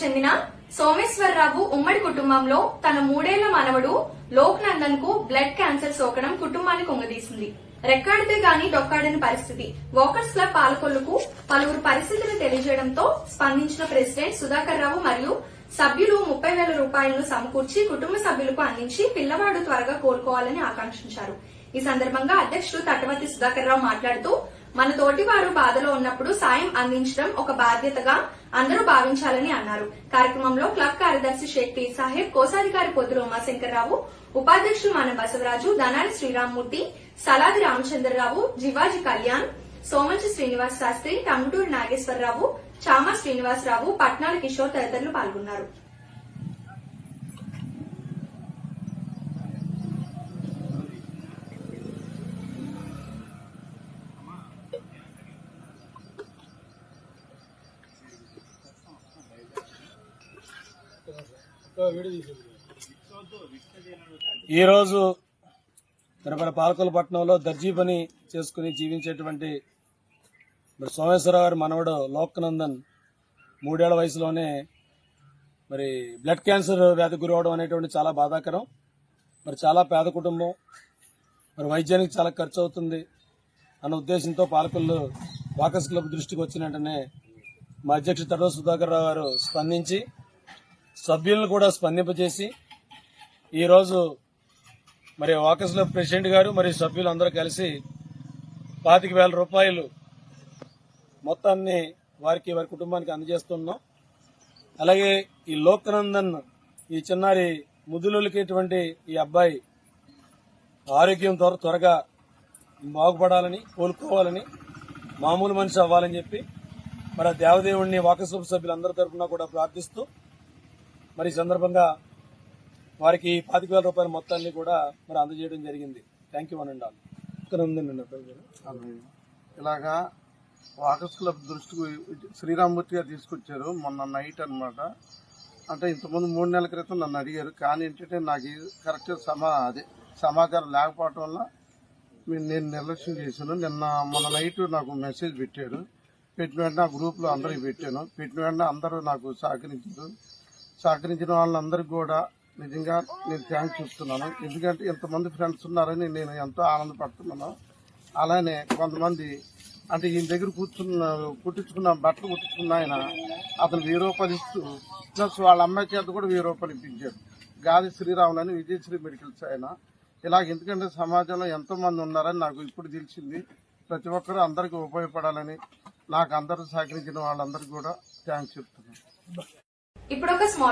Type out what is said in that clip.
చెందిన సోమేశ్వరరావు ఉమ్మడి కుటుంబంలో తన మూడేళ్ళ మనవడు లోక్ నందన్కు బ్లడ్ క్యాన్సర్ సోకడం కుటుంబాన్ని కొంగదీసింది. రెక్కాడితే గాని డొక్కాడని పరిస్థితి. వాకర్స్ క్లబ్ పాలకొల్లుకు పలువురు పరిస్థితిని తెలియజేయడంతో స్పందించిన ప్రెసిడెంట్ సుధాకర్ రావు మరియు సభ్యులు ముప్పై వేల రూపాయలను సమకూర్చి కుటుంబ సభ్యులకు అందించి పిల్లవాడు త్వరగా కోలుకోవాలని ఆకాంక్షించారు. ఈ సందర్భంగా అధ్యక్షుడు తటవతి సుధాకర్ రావు మాట్లాడుతూ మన తోటి వారు బాధలో ఉన్నప్పుడు సాయం అందించడం ఒక బాధ్యతగా అందరూ భావించాలని అన్నారు. కార్యక్రమంలో క్లబ్ కార్యదర్శి శెట్టి సాహెబ్ కోశాధికారి పొద్దురు ఉమాశంకర్రావు ఉపాధ్యక్షులు మన బసవరాజు దనారి శ్రీరామ్మూర్తి సలాది రామచంద్రరావు జివాజీ కళ్యాణ్ సోమంచి శ్రీనివాస్ శాస్త్రి టంగుటూరి నాగేశ్వరరావు చామా శ్రీనివాసరావు పట్నాల కిషోర్ తదితరులు పాల్గొన్నారు. ఈరోజు మన పాలకొలపట్నంలో దర్జీ పని చేసుకుని జీవించేటువంటి మరి సోమేశ్వరరావు గారి మనవడు లోకనందన్ మూడేళ్ళ వయసులోనే మరి బ్లడ్ క్యాన్సర్ వ్యాధి గురవడం అనేటువంటి చాలా బాధాకరం. మరి చాలా పేద కుటుంబం. మరి వైద్యానికి చాలా ఖర్చు అవుతుంది అన్న ఉద్దేశంతో పాలకులు వాకర్స్ క్లబ్ దృష్టికి వచ్చిన వెంటనే మా అధ్యక్షుడు తడవ సుధాకర్ రావు గారు స్పందించి సభ్యులను కూడా స్పందింపజేసి ఈరోజు మరి వాకర్స్ ప్రెసిడెంట్ గారు మరియు సభ్యులు అందరూ కలిసి పాతిక వేల రూపాయలు మొత్తాన్ని వారికి వారి కుటుంబానికి అందజేస్తున్నాం. అలాగే ఈ లోకనందన్ ఈ చిన్నారి ముదులులకేటువంటి ఈ అబ్బాయి ఆరోగ్యం త్వర త్వరగా బాగుపడాలని కోలుకోవాలని మామూలు మనిషి అవ్వాలని చెప్పి మరి ఆ దేవదేవుడిని వాకసభ సభ్యులందరి తరఫున కూడా ప్రార్థిస్తూ మరి ఈ సందర్భంగా వారికి పాతిక వేల రూపాయల మొత్తాన్ని కూడా మరి అందజేయడం జరిగింది. థ్యాంక్ యూ అనండి. అది ఇలాగా వాకర్స్ క్లబ్ దృష్టికి శ్రీరామూర్తి గారు తీసుకొచ్చారు మొన్న నైట్ అన్నమాట. అంటే ఇంతకుముందు మూడు నెలల క్రితం నన్ను అడిగారు. కానీ ఏంటంటే నాకు ఇది కరెక్ట్ సమా అదే సమాచారం లేకపోవటం వల్ల నేను నిర్లక్ష్యం చేశాను. నిన్న మొన్న నైట్ నాకు మెసేజ్ పెట్టాడు పెట్టిన వెంటనే ఆ గ్రూప్లో అందరికి పెట్టాను. పెట్టిన వెంటనే అందరూ నాకు సహకరించారు. సహకరించిన వాళ్ళందరికీ కూడా నిజంగా నేను థ్యాంక్స్ చెప్తున్నాను. ఎందుకంటే ఇంతమంది ఫ్రెండ్స్ ఉన్నారని నేను ఎంతో ఆనందపడుతున్నాను. అలానే కొంతమంది అంటే ఈయన దగ్గర కూర్చున్న కుట్టించుకున్న బట్టలు కుట్టించుకున్న ఆయన అతను వెయ్యి రూపాయలు ఇస్తూ ప్లస్ వాళ్ళ అమ్మాయి చేత కూడా వెయ్యి రూపాయలు ఇప్పించాడు గాది శ్రీరాములు అని విజయశ్రీ మెడికల్స్ ఆయన. ఇలాగ ఎందుకంటే సమాజంలో ఎంతోమంది ఉన్నారని నాకు ఇప్పుడు తెలిసింది. ప్రతి ఒక్కరూ అందరికీ ఉపయోగపడాలని నాకు అందరూ సహకరించిన వాళ్ళందరికీ కూడా థ్యాంక్స్ చెప్తున్నాను. ఇప్పుడు ఒక స్మాల్